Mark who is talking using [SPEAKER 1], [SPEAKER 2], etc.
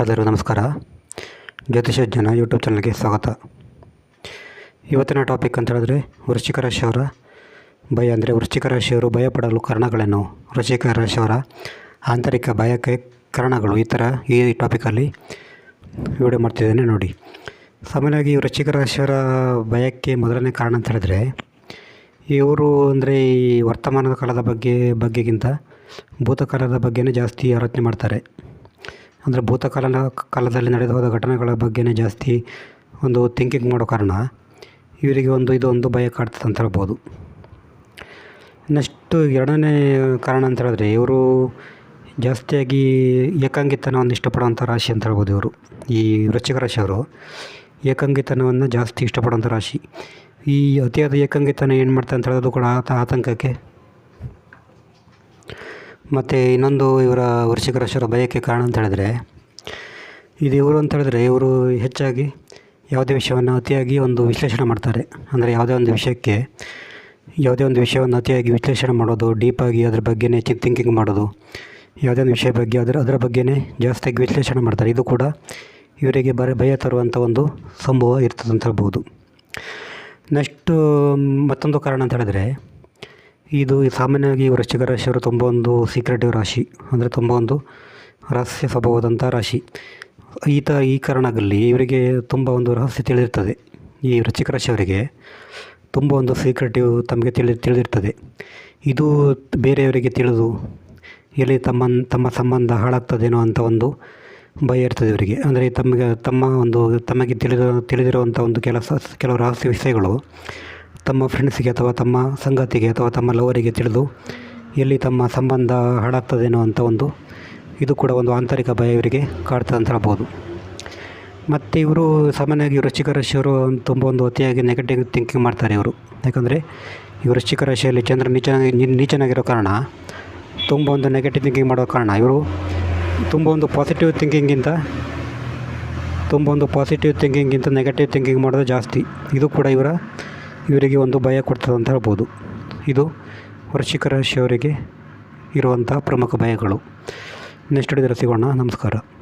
[SPEAKER 1] ಎಲ್ಲರಿಗೂ ನಮಸ್ಕಾರ. ಜ್ಯೋತಿಷ ಜನ ಯೂಟ್ಯೂಬ್ ಚಾನಲ್ಗೆ ಸ್ವಾಗತ. ಇವತ್ತಿನ ಟಾಪಿಕ್ ಅಂತ ಹೇಳಿದ್ರೆ ವೃಶ್ಚಿಕ ರಾಶಿಯವರ ಭಯ ಅಂದರೆ ವೃಶ್ಚಿಕ ರಾಶಿಯವರು ಭಯಪಡಲು ಕಾರಣಗಳೇನು? ವೃಶ್ಚಿಕ ರಾಶಿಯವರ ಆಂತರಿಕ ಭಯಕ್ಕೆ ಕಾರಣಗಳು ಈ ಥರ ಈ ಟಾಪಿಕಲ್ಲಿ ವಿಡಿಯೋ ಮಾಡ್ತಿದ್ದೇನೆ ನೋಡಿ. ಸಾಮಾನ್ಯವಾಗಿ ವೃಶ್ಚಿಕ ರಾಶಿಯವರ ಭಯಕ್ಕೆ ಮೊದಲನೇ ಕಾರಣ ಅಂತ ಹೇಳಿದ್ರೆ ಇವರು ಅಂದರೆ ಈ ವರ್ತಮಾನದ ಕಾಲದ ಬಗ್ಗೆ, ಬಗ್ಗೆಗಿಂತ ಭೂತಕಾಲದ ಬಗ್ಗೆನೇ ಜಾಸ್ತಿ ಆಲೋಚನೆ ಮಾಡ್ತಾರೆ. ಅಂದರೆ ಭೂತಕಾಲ ಕಾಲದಲ್ಲಿ ನಡೆದು ಹೋದ ಘಟನೆಗಳ ಬಗ್ಗೆನೇ ಜಾಸ್ತಿ ಒಂದು ಥಿಂಕಿಂಗ್ ಮಾಡೋ ಕಾರಣ ಇವರಿಗೆ ಒಂದು ಇದು ಒಂದು ಭಯ ಕಾಡ್ತದೆ ಅಂತ ಹೇಳ್ಬೋದು. ನೆಕ್ಸ್ಟು ಎರಡನೇ ಕಾರಣ ಅಂತ ಹೇಳಿದ್ರೆ ಇವರು ಜಾಸ್ತಿಯಾಗಿ ಏಕಾಂಗಿತನವನ್ನು ಇಷ್ಟಪಡುವಂಥ ರಾಶಿ ಅಂತ ಹೇಳ್ಬೋದು ಇವರು. ಈ ವೃಶ್ಚಿಕ ರಾಶಿಯವರು ಏಕಾಂಗಿತನವನ್ನು ಜಾಸ್ತಿ ಇಷ್ಟಪಡುವಂಥ ರಾಶಿ. ಈ ಅತಿಯಾದ ಏಕಾಂಗಿತನ ಏನು ಮಾಡ್ತಾರೆ ಅಂತ ಹೇಳೋದು ಕೂಡ ಆತ ಆತಂಕಕ್ಕೆ ಮತ್ತು ಇನ್ನೊಂದು ಇವರ ವೃಶ್ಚಿಕ ರಾಶಿಯವರ ಭಯಕ್ಕೆ ಕಾರಣ ಅಂತ ಹೇಳಿದ್ರೆ, ಇದು ಇವರು ಅಂತ ಹೇಳಿದ್ರೆ ಇವರು ಹೆಚ್ಚಾಗಿ ಯಾವುದೇ ವಿಷಯವನ್ನು ಅತಿಯಾಗಿ ಒಂದು ವಿಶ್ಲೇಷಣೆ ಮಾಡ್ತಾರೆ. ಅಂದರೆ ಯಾವುದೇ ಒಂದು ವಿಷಯಕ್ಕೆ ಯಾವುದೇ ಒಂದು ವಿಷಯವನ್ನು ಅತಿಯಾಗಿ ವಿಶ್ಲೇಷಣೆ ಮಾಡೋದು ಡೀಪಾಗಿ ಅದ್ರ ಬಗ್ಗೆನೇ ಥಿಂಕಿಂಗ್ ಮಾಡೋದು, ಯಾವುದೇ ಒಂದು ವಿಷಯ ಬಗ್ಗೆ ಅದರ ಅದರ ಬಗ್ಗೆನೇ ಜಾಸ್ತಿಯಾಗಿ ವಿಶ್ಲೇಷಣೆ ಮಾಡ್ತಾರೆ. ಇದು ಕೂಡ ಇವರಿಗೆ ಬರ ಭಯ ತರುವಂಥ ಒಂದು ಸಂಭವ ಇರ್ತದೆ ಅಂತ ಹೇಳ್ಬೋದು. ನೆಕ್ಸ್ಟು ಮತ್ತೊಂದು ಕಾರಣ ಅಂತ ಹೇಳಿದ್ರೆ ಇದು ಸಾಮಾನ್ಯವಾಗಿ ವೃಶ್ಚಿಕ ರಾಶಿಯವರು ತುಂಬ ಒಂದು ಸೀಕ್ರೆಟಿವ್ ರಾಶಿ, ಅಂದರೆ ತುಂಬ ಒಂದು ರಹಸ್ಯ ಸ್ವಭಾವದಂಥ ರಾಶಿ. ಈತ ಈ ಕಾರಣದಲ್ಲಿ ಇವರಿಗೆ ತುಂಬ ಒಂದು ರಹಸ್ಯ ತಿಳಿದಿರ್ತದೆ. ಈ ವೃಶ್ಚಿಕ ರಾಶಿಯವರಿಗೆ ತುಂಬ ಒಂದು ಸೀಕ್ರೆಟಿವ್ ತಮಗೆ ತಿಳಿ, ತಿಳಿದಿರ್ತದೆ. ಇದು ಬೇರೆಯವರಿಗೆ ತಿಳಿದು ಎಲ್ಲಿ ತಮ್ಮ ತಮ್ಮ ಸಂಬಂಧ ಹಾಳಾಗ್ತದೇನೋ ಅಂತ ಒಂದು ಭಯ ಇರ್ತದೆ ಇವರಿಗೆ. ಅಂದರೆ ತಮಗೆ, ತಮ್ಮ ಒಂದು, ತಮಗೆ ತಿಳಿದ ತಿಳಿದಿರುವಂಥ ಒಂದು ಕೆಲಸ, ಕೆಲವು ರಹಸ್ಯ ವಿಷಯಗಳು ತಮ್ಮ ಫ್ರೆಂಡ್ಸಿಗೆ ಅಥವಾ ತಮ್ಮ ಸಂಗಾತಿಗೆ ಅಥವಾ ತಮ್ಮ ಲವರಿಗೆ ತಿಳಿದು ಎಲ್ಲಿ ತಮ್ಮ ಸಂಬಂಧ ಹಾಳಾಗ್ತದೆ ಅಂತ ಒಂದು, ಇದು ಕೂಡ ಒಂದು ಆಂತರಿಕ ಭಯ ಇವರಿಗೆ ಕಾಡ್ತದೆ ಅಂತ ಹೇಳ್ಬೋದು. ಮತ್ತು ಇವರು ಸಾಮಾನ್ಯವಾಗಿ ವೃಶ್ಚಿಕ ರಾಶಿಯವರು ತುಂಬ ಒಂದು ಅತಿಯಾಗಿ ನೆಗೆಟಿವ್ ಥಿಂಕಿಂಗ್ ಮಾಡ್ತಾರೆ ಇವರು. ಯಾಕಂದರೆ ಈ ವೃಶ್ಚಿಕ ರಾಶಿಯಲ್ಲಿ ಚಂದ್ರ ನೀಚನಾಗಿ ನೀಚನಾಗಿರೋ ಕಾರಣ, ತುಂಬ ಒಂದು ನೆಗೆಟಿವ್ ಥಿಂಕಿಂಗ್ ಮಾಡೋ ಕಾರಣ ಇವರು ತುಂಬ ಒಂದು ಪಾಸಿಟಿವ್ ಥಿಂಕಿಂಗಿಂತ ತುಂಬ ಒಂದು ಪಾಸಿಟಿವ್ ಥಿಂಕಿಂಗಿಂತ ನೆಗೆಟಿವ್ ಥಿಂಕಿಂಗ್ ಮಾಡೋದು ಜಾಸ್ತಿ. ಇದು ಕೂಡ ಇವರ ಇವರಿಗೆ ಒಂದು ಭಯ ಕೊಡ್ತದೆ ಅಂತ ಹೇಳ್ಬೋದು. ಇದು ವೃಶ್ಚಿಕ ರಾಶಿಯವರಿಗೆ ಇರುವಂಥ ಪ್ರಮುಖ ಭಯಗಳು. ನೆಕ್ಸ್ಟ್ ಹಿಡಿದ್ರೆ ಸಿಗೋಣ. ನಮಸ್ಕಾರ.